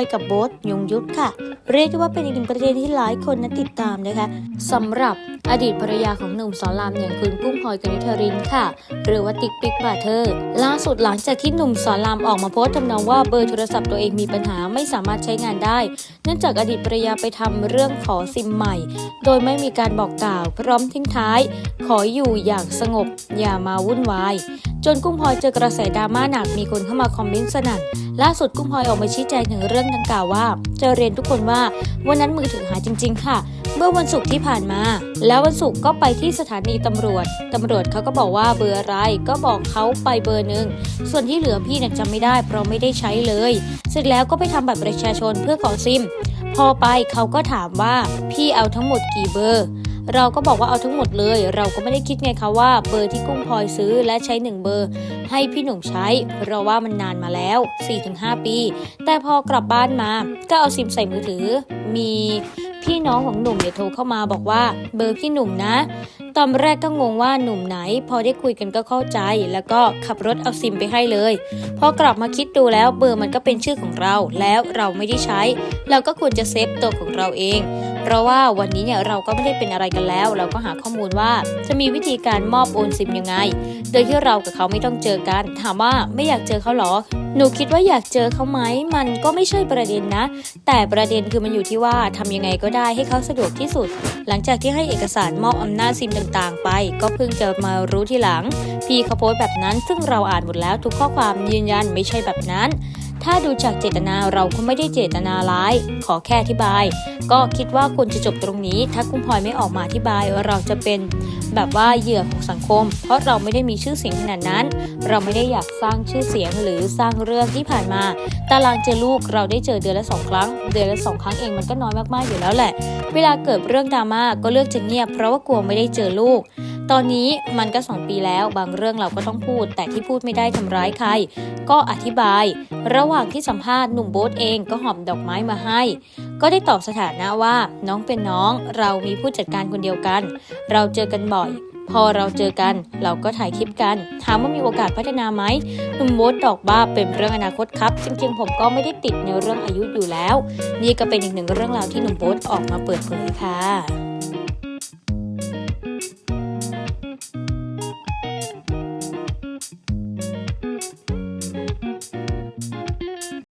อยกับโบ๊ทยงยุทธค่ะ เรียกได้ว่าเป็นอีกหนึ่งประเด็นที่หลายคนนั้นติดตามนะคะสำหรับอดีตภรรยาของหนุ่มสอนรามอย่างคุณกุ้งพลอยกนิษฐรินค่ะ หรือว่าติ๊กปิ๊กบาเธอร์ล่าสุดหลังจากที่หนุ่มสอนรามออกมาโพสต์ทำนองว่าเบอร์โทรศัพท์ตัวเองมีปัญหาไม่สามารถใช้งานได้ เนื่องจากอดีตภรรยาไปทำเรื่องขอซิมใหม่ โดยไม่มีการบอกกล่าว พร้อมทิ้งท้าย ขออยู่อย่างสงบ อย่ามาวุ่นวาย จนกุ้งพลอยเจอกระแสดราม่าหนักมีคนเข้ามาคอมเมนต์สนั่น ล่าสุดกุ้งพลอยออกมาชี้แจงถึงเรื่องดังกล่าวว่าจะเรียนทุกคนว่าวันนั้นมือถือหายจริง ๆ ค่ะ เมื่อวันศุกร์ที่ผ่านมา แล้ววันศุกร์ก็ไปที่สถานีตำรวจตำรวจเขาก็บอกว่าเบอร์อะไรก็บอกเขาไปเบอร์หนึ่งส่วนที่เหลือพี่เนี่ยจำไม่ได้ เพราะไม่ได้ใช้เลย เสร็จแล้วก็ไปทำบัตรประชาชนเพื่อขอซิม พอไปเขาก็ถามว่าพี่เอาทั้งหมดกี่เบอร์ เราก็บอกว่าเอาทั้งหมดเลย เราก็ไม่ได้คิดไงคะว่าเบอร์ที่กุ้งพลอยซื้อและใช้หนึ่งเบอร์ ให้พี่หนุ่มใช้ เราว่ามันนานมาแล้ว 4-5 ปี แต่พอกลับบ้านมา ก็เอาซิมใส่มือถือ มีพี่น้องของหนุ่มเนี่ยโทรเข้ามาบอกว่าเบอร์พี่หนุ่มนะตอนแรกก็งงว่าหนุ่มไหน พอได้คุยกันก็เข้าใจ แล้วก็ขับรถเอาซิมไปให้เลย พอกลับมาคิดดูแล้วเบอร์มันก็เป็นชื่อของเรา แล้วเราไม่ได้ใช้ เราก็ควรจะเซฟตัวของเราเอง เพราะว่าวันนี้เนี่ยเราก็ไม่ได้เป็นอะไรกันแล้ว เราก็หาข้อมูลว่าจะมีวิธีการมอบโอนซิมยังไง โดยที่เรากับเขาไม่ต้องเจอกัน ถามว่าไม่อยากเจอเขาหรอ หนูคิดว่าอยากเจอเขาไหม มันก็ไม่ใช่ประเด็นนะ แต่ประเด็นคือมันอยู่ที่ว่าทำยังไงก็ได้ให้เขาสะดวกที่สุด หลังจากที่ให้เอกสารมอบอำนาจซิมต่างไป ก็เพิ่งจะมารู้ทีหลัง พี่เขาโพสต์แบบนั้นซึ่งเราอ่านหมดแล้วทุกข้อความยืนยันไม่ใช่แบบนั้น ถ้าดูจากเจตนาเราก็ไม่ได้เจตนาร้าย ขอแค่อธิบาย ก็คิดว่าควรจะจบตรงนี้ ถ้ากุ้งพลอยไม่ออกมาอธิบายว่าเราจะเป็นแบบว่าเหยื่อของสังคม เพราะเราไม่ได้มีชื่อเสียงขนาดนั้น เราไม่ได้อยากสร้างชื่อเสียงหรือสร้างเรื่องที่ผ่านมา ตารางเจอลูกเราได้เจอเดือนละสองครั้ง เดือนละสองครั้งเองมันก็น้อยมากๆอยู่แล้วแหละ เวลาเกิดเรื่องดราม่าก็เลือกจะเงียบเพราะว่ากลัวไม่ได้เจอลูกตอนนี้มันก็สองปีแล้วบางเรื่องเราก็ต้องพูด แต่ที่พูดไม่ได้ทำร้ายใคร ก็อธิบาย ระหว่างที่สัมภาษณ์หนุ่มโบ๊ทเองก็หอบดอกไม้มาให้ ก็ได้ตอบสถานะว่า น้องเป็นน้อง เรามีผู้จัดการคนเดียวกัน เราเจอกันบ่อยพอเราเจอกันเราก็ถ่ายคลิปกัน ถามว่ามีโอกาสพัฒนาไหมหนุ่มโบ๊ทดอกบ้าเป็นเรื่องอนาคตครับจริงๆผมก็ไม่ได้ติดในเรื่องอายุอยู่แล้ว นี่ก็เป็นอีกหนึ่งเรื่องราวที่หนุ่มโบ๊ทออกมาเปิดเผยค่ะ